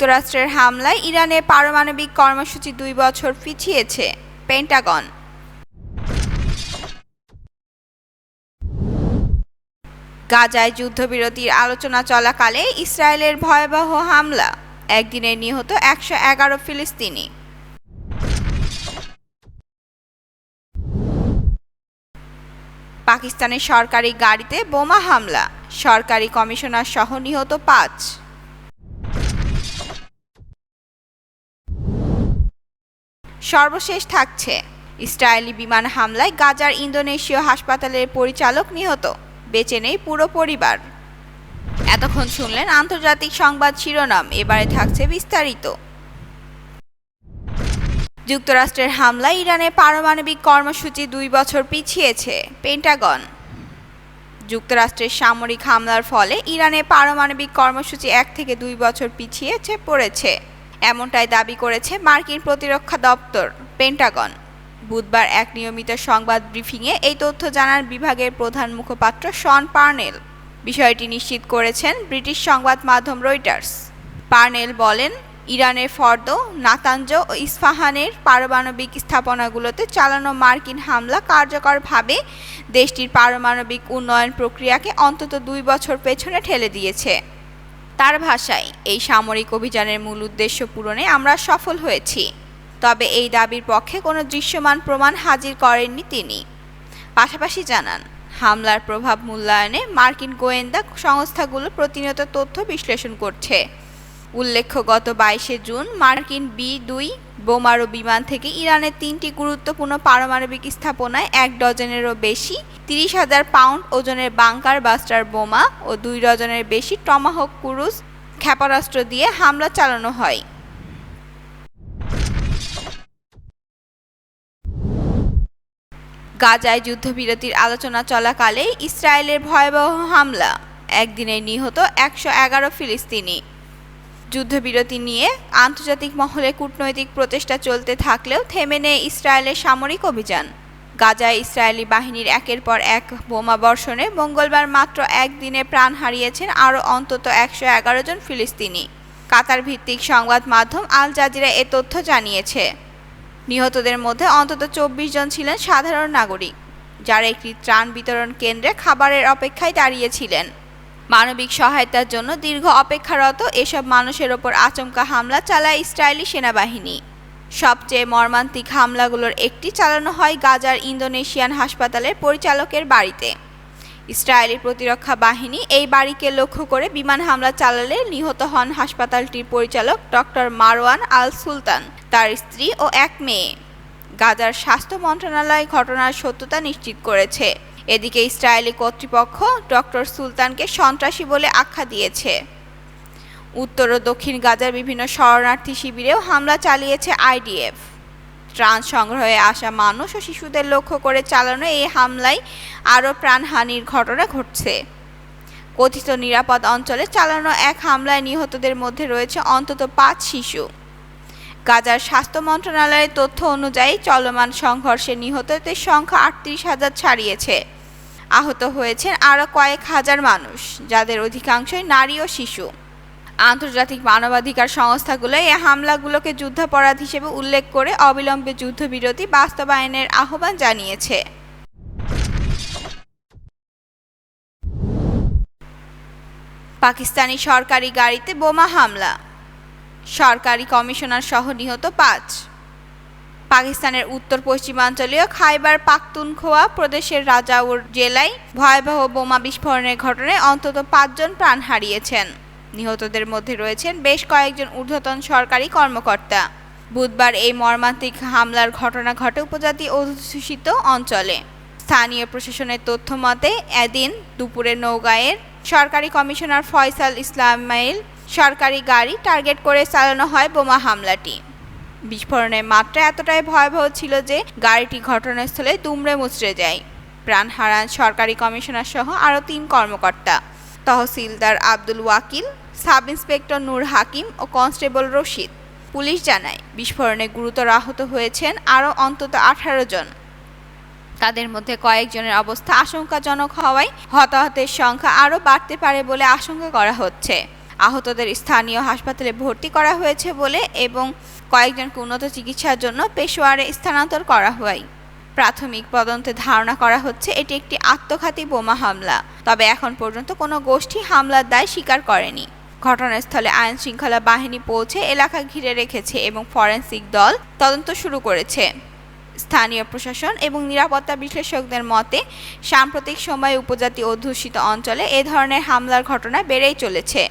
যুক্তরাষ্ট্রের হামলায় ইরানের পারমাণবিক কর্মসূচি দুই বছর পিছিয়েছে পেন্টাগন। গাজায় যুদ্ধবিরতির আলোচনা চলাকালে ইসরায়েলের ভয়াবহ হামলা একদিনে নিহত একশো এগারো ফিলিস্তিনি। পাকিস্তানের সরকারি গাড়িতে বোমা হামলা, সরকারি কমিশনার সহ নিহত পাঁচ। সর্বশেষ থাকছে। ইসরায়েলি বিমান হামলায় গাজার ইন্দোনেশীয় হাসপাতালের পরিচালক নিহত, বেঁচে নেই পুরো পরিবার। এতক্ষণ শুনলেন আন্তর্জাতিক সংবাদ শিরোনাম, এবারে থাকছে বিস্তারিত। যুক্তরাষ্ট্রের হামলায় ইরানে পারমাণবিক কর্মসূচি দুই বছর পিছিয়েছে পেন্টাগন। যুক্তরাষ্ট্রের সামরিক হামলার ফলে ইরানে পারমাণবিক কর্মসূচি এক থেকে দুই বছর পিছিয়েছে পড়েছে। এমনটাই দাবি করেছে মার্কিন প্রতিরক্ষা দপ্তর, পেন্টাগন। বুধবার এক নিয়মিত সংবাদ ব্রিফিংয়ে এই তথ্য জানান বিভাগের প্রধান মুখপাত্র শন পার্নেল। বিষয়টি নিশ্চিত করেছেন ব্রিটিশ সংবাদ মাধ্যম রয়টার্স। পার্নেল বলেন, ইরানের ফর্দ নাতাঞ্জ ও ইস্ফাহানের পারমাণবিক স্থাপনাগুলোতে চালানো মার্কিন হামলা কার্যকরভাবে দেশটির পারমাণবিক উন্নয়ন প্রক্রিয়াকে অন্তত দুই বছর পেছনে ঠেলে দিয়েছে। তার ভাষায়, এই সামরিক অভিযানের মূল উদ্দেশ্য পূরণে আমরা সফল হয়েছি। তবে এই দাবির পক্ষে কোনো দৃশ্যমান প্রমাণ হাজির করেননি তিনি। পাশাপাশি জানান, হামলার প্রভাব মূল্যায়নে মার্কিন গোয়েন্দা সংস্থাগুলো প্রতিনিয়ত তথ্য বিশ্লেষণ করছে। উল্লেখ্য, গত বাইশে জুন মার্কিন বি দুই বোমারু বিমান থেকে ইরানের তিনটি গুরুত্বপূর্ণ পারমাণবিক স্থাপনায় এক ডজনেরও বেশি, তিরিশ হাজার পাউন্ড ওজনের বাংকার বাস্টার বোমা ও দুই ডজনের বেশি টমাহক ক্রুজ ক্ষেপণাস্ত্র দিয়ে হামলা চালানো হয়। গাজায় যুদ্ধবিরতির আলোচনা চলাকালে ইসরায়েলের ভয়াবহ হামলা। একদিনে নিহত একশো এগারো ফিলিস্তিনি। যুদ্ধবিরতি নিয়ে আন্তর্জাতিক মহলে কূটনৈতিক প্রচেষ্টা চলতে থাকলেও থেমে নেই ইসরায়েলের সামরিক অভিযান। গাজায় ইসরায়েলি বাহিনীর একের পর এক বোমা বর্ষণে মঙ্গলবার মাত্র একদিনে প্রাণ হারিয়েছেন আরও অন্তত একশো এগারো জন ফিলিস্তিনি। কাতার ভিত্তিক সংবাদ মাধ্যম আল জাজিরা এ তথ্য জানিয়েছে। নিহতদের মধ্যে অন্তত চব্বিশ জন ছিলেন সাধারণ নাগরিক, যারা একটি ত্রাণ বিতরণ কেন্দ্রে খাবারের অপেক্ষায় দাঁড়িয়েছিলেন মানবিক সহায়তার জন্য দীর্ঘ অপেক্ষারত এসব মানুষের ওপর আচমকা হামলা চালায় ইসরায়েলি সেনাবাহিনী। সবচেয়ে মর্মান্তিক হামলাগুলোর একটি চালানো হয় গাজার ইন্দোনেশিয়ান হাসপাতালের পরিচালকের বাড়িতে। ইসরায়েলি প্রতিরক্ষা বাহিনী এই বাড়িকে লক্ষ্য করে বিমান হামলা চালালে নিহত হন হাসপাতালটির পরিচালক ডক্টর মারওয়ান আল সুলতান তার স্ত্রী ও এক মেয়ে। গাজার স্বাস্থ্য মন্ত্রণালয় ঘটনার সত্যতা নিশ্চিত করেছে। এদিকে ইসরায়েলি কর্তৃপক্ষ ডক্টর সুলতানকে সন্ত্রাসী বলে আখ্যা দিয়েছে। উত্তর ও দক্ষিণ গাজার বিভিন্ন শরণার্থী শিবিরেও হামলা চালিয়েছে আইডিএফ। ত্রাণ সংগ্রহে আসা মানুষ ও শিশুদের লক্ষ্য করে চালানো এই হামলায় আরও প্রাণহানির ঘটনা ঘটছে। কথিত নিরাপদ অঞ্চলে চালানো এক হামলায় নিহতদের মধ্যে রয়েছে অন্তত পাঁচ শিশু। গাজার স্বাস্থ্য মন্ত্রণালয়ের তথ্য অনুযায়ী চলমান সংঘর্ষে নিহতদের সংখ্যা আটত্রিশ হাজার ছাড়িয়েছে। আহত হয়েছেন আরও কয়েক হাজার মানুষ, যাদের অধিকাংশই নারী ও শিশু। আন্তর্জাতিক মানবাধিকার সংস্থাগুলো এই হামলাগুলোকে যুদ্ধাপরাধ হিসেবে উল্লেখ করে অবিলম্বে যুদ্ধবিরতি বাস্তবায়নের আহ্বান জানিয়েছে। পাকিস্তানি সরকারি গাড়িতে বোমা হামলা। সরকারি কমিশনার সহ নিহত পাঁচ। পাকিস্তানের উত্তর পশ্চিমাঞ্চলীয় খাইবার পাখতুনখোয়া প্রদেশের রাজাউর জেলায় ভয়াবহ বোমা বিস্ফোরণের ঘটনায় অন্তত পাঁচজন প্রাণ হারিয়েছেন। নিহতদের মধ্যে রয়েছেন বেশ কয়েকজন ঊর্ধ্বতন সরকারি কর্মকর্তা। বুধবার এই মর্মান্তিক হামলার ঘটনা ঘটে উপজাতি অধ্যুষিত অঞ্চলে। স্থানীয় প্রশাসনের তথ্য মতে, এদিন দুপুরে নৌগাঁয়ের সরকারি কমিশনার ফয়সাল ইসলামাইল সরকারি গাড়ি টার্গেট করে চালানো হয় বোমা হামলাটি। বিস্ফোরণের মাত্রা এতটাই ভয়াবহ ছিল যে গাড়িটি ঘটনাস্থলে দুমড়ে মুচড়ে যায়। প্রাণ হারান সরকারি কমিশনার সহ আরও তিন কর্মকর্তা। তহসিলদার আব্দুল ওয়াকিল, সাব ইন্সপেক্টর নূর হাকিম ও কনস্টেবল রশিদ। পুলিশ জানায়, বিস্ফোরণে গুরুতর আহত হয়েছেন আরও অন্তত আঠারো জন। তাদের মধ্যে কয়েকজনের অবস্থা আশঙ্কাজনক হওয়ায় হতাহতের সংখ্যা আরও বাড়তে পারে বলে আশঙ্কা করা হচ্ছে। আহতদের স্থানীয় হাসপাতালে ভর্তি করা হয়েছে বলে এবং কয়েকজনকে উন্নত চিকিৎসার জন্য পেশোয়ারে স্থানান্তর করা হয়। প্রাথমিক তদন্তে ধারণা করা হচ্ছে এটি একটি আত্মঘাতী বোমা হামলা, তবে এখন পর্যন্ত কোনো গোষ্ঠী হামলার দায় স্বীকার করেনি। ঘটনাস্থলে আইন শৃঙ্খলা বাহিনী পৌঁছে এলাকা ঘিরে রেখেছে এবং ফরেন্সিক দল তদন্ত শুরু করেছে। স্থানীয় প্রশাসন এবং নিরাপত্তা বিশ্লেষকদের মতে, সাম্প্রতিক সময়ে উপজাতি অধ্যুষিত অঞ্চলে এ ধরনের হামলার ঘটনা বেড়েই চলেছে।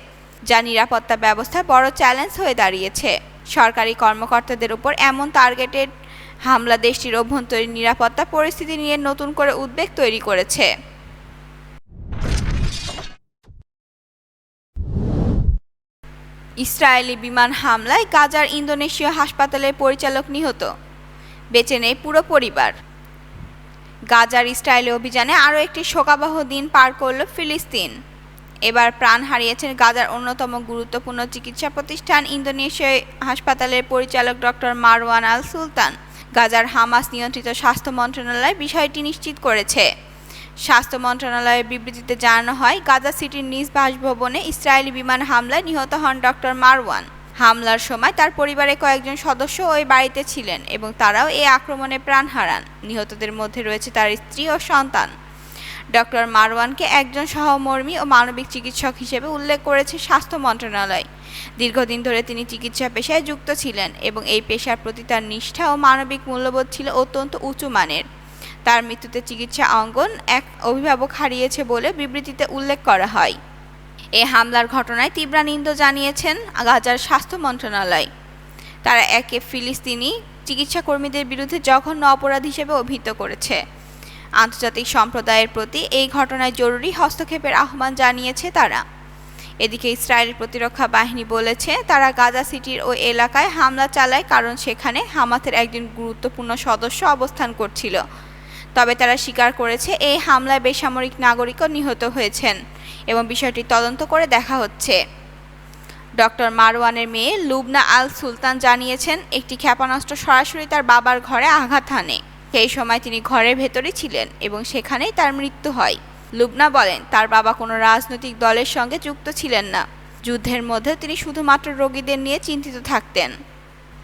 যা নিরাপত্তা ব্যবস্থা বড় চ্যালেঞ্জ হয়ে দাঁড়িয়েছে। সরকারি কর্মকর্তাদের উপর এমন টার্গেটেড হামলা দেশটির অভ্যন্তরীণ নিরাপত্তা পরিস্থিতি নিয়ে নতুন করে উদ্বেগ তৈরি করেছে। ইসরায়েলি বিমান হামলায় গাজার ইন্দোনেশীয় হাসপাতালের পরিচালক নিহত। বেঁচে নেই পুরো পরিবার। গাজার ইসরায়েলি অভিযানে আরও একটি শোকাবহ দিন পার করল ফিলিস্তিন। এবার প্রাণ হারিয়েছেন গাজার অন্যতম গুরুত্বপূর্ণ চিকিৎসা প্রতিষ্ঠান ইন্দোনেশিয়া হাসপাতালের পরিচালক ডক্টর মারওয়ান আল সুলতান। গাজার হামাস নিয়ন্ত্রিত স্বাস্থ্য মন্ত্রণালয় বিষয়টি নিশ্চিত করেছে। স্বাস্থ্য মন্ত্রণালয়ের বিবৃতিতে জানানো হয়, গাজা সিটির নিজ বাসভবনে ইসরায়েলি বিমান হামলায় নিহত হন ডক্টর মারওয়ান। হামলার সময় তার পরিবারের কয়েকজন সদস্য ওই বাড়িতে ছিলেন এবং তারাও এই আক্রমণে প্রাণ হারান। নিহতদের মধ্যে রয়েছে তার স্ত্রী ও সন্তান। ডক্টর মারওয়ানকে একজন সহমর্মী ও মানবিক চিকিৎসক হিসেবে উল্লেখ করেছে স্বাস্থ্য মন্ত্রণালয়। দীর্ঘদিন ধরে তিনি চিকিৎসা পেশায় যুক্ত ছিলেন এবং এই পেশার প্রতি তার নিষ্ঠা ও মানবিক মূল্যবোধ ছিল অত্যন্ত উঁচু মানের। তার মৃত্যুতে চিকিৎসা অঙ্গন এক অভিভাবক হারিয়েছে বলে বিবৃতিতে উল্লেখ করা হয়। এ হামলার ঘটনায় তীব্র নিন্দ জানিয়েছেন গাজার স্বাস্থ্য মন্ত্রণালয়। তারা একে ফিলিস্তিনি চিকিৎসা কর্মীদের বিরুদ্ধে জঘন্য অপরাধ হিসেবে অভিহিত করেছে। আন্তর্জাতিক সম্প্রদায়ের প্রতি এই ঘটনায় জরুরি হস্তক্ষেপের আহ্বান জানিয়েছে তারা। এদিকে ইসরায়েল প্রতিরক্ষা বাহিনী বলেছে, তারা গাজা সিটির ওই এলাকায় হামলা চালায় কারণ সেখানে হামাতের একজন গুরুত্বপূর্ণ সদস্য অবস্থান করছিল। তবে তারা স্বীকার করেছে, এই হামলায় বেসামরিক নাগরিকও নিহত হয়েছেন এবং বিষয়টি তদন্ত করে দেখা হচ্ছে। ডক্টর মারওয়ানের মেয়ে লুবনা আল সুলতান জানিয়েছেন, একটি ক্ষেপণাস্ত্র সরাসরি তার বাবার ঘরে আঘাত হানে। সেই সময় তিনি ঘরের ভেতরে ছিলেন এবং সেখানেই তার মৃত্যু হয়। লুবনা বলেন, তার বাবা কোনো রাজনৈতিক দলের সঙ্গে যুক্ত ছিলেন না। যুদ্ধের মধ্যে তিনি শুধুমাত্র রোগীদের নিয়ে চিন্তিত থাকতেন।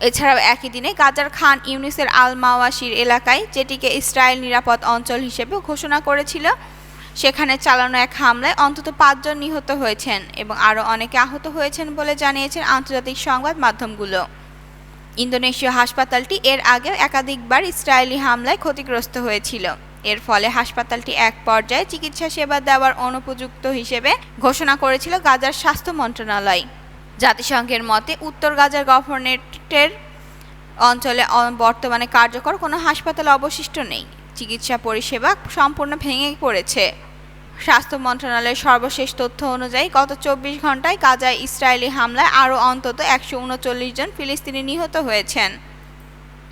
এছাড়াও একই দিনে গাজার খান ইউনিসের আল মাওয়াশির এলাকায়, যেটিকে ইসরায়েল নিরাপদ অঞ্চল হিসেবে ঘোষণা করেছিল, সেখানে চালানো এক হামলায় অন্তত পাঁচজন নিহত হয়েছেন এবং আরও অনেকে আহত হয়েছেন বলে জানিয়েছেন আন্তর্জাতিক সংবাদ মাধ্যমগুলো। ইন্দোনেশীয় হাসপাতালটি এর আগেও একাধিকবার ইসরায়েলি হামলায় ক্ষতিগ্রস্ত হয়েছিল। এর ফলে হাসপাতালটি এক পর্যায়ে চিকিৎসা সেবা দেওয়ার অনুপযুক্ত হিসেবে ঘোষণা করেছিল গাজার স্বাস্থ্য মন্ত্রণালয়। জাতিসংঘের মতে, উত্তর গাজার গভর্নরেটের অঞ্চলে বর্তমানে কার্যকর কোনো হাসপাতাল অবশিষ্ট নেই। চিকিৎসা পরিষেবা সম্পূর্ণ ভেঙে পড়েছে। স্বাস্থ্য মন্ত্রণালয়ের সর্বশেষ তথ্য অনুযায়ী গত চব্বিশ ঘন্টায় গাজায় ইসরায়েলি হামলায় আরও অন্তত একশো উনচল্লিশ জন ফিলিস্তিনি নিহত হয়েছেন।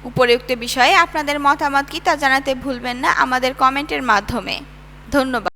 উপরিউক্ত বিষয়ে আপনাদের মতামত কি তা জানাতে ভুলবেন না আমাদের কমেন্টের মাধ্যমে। ধন্যবাদ।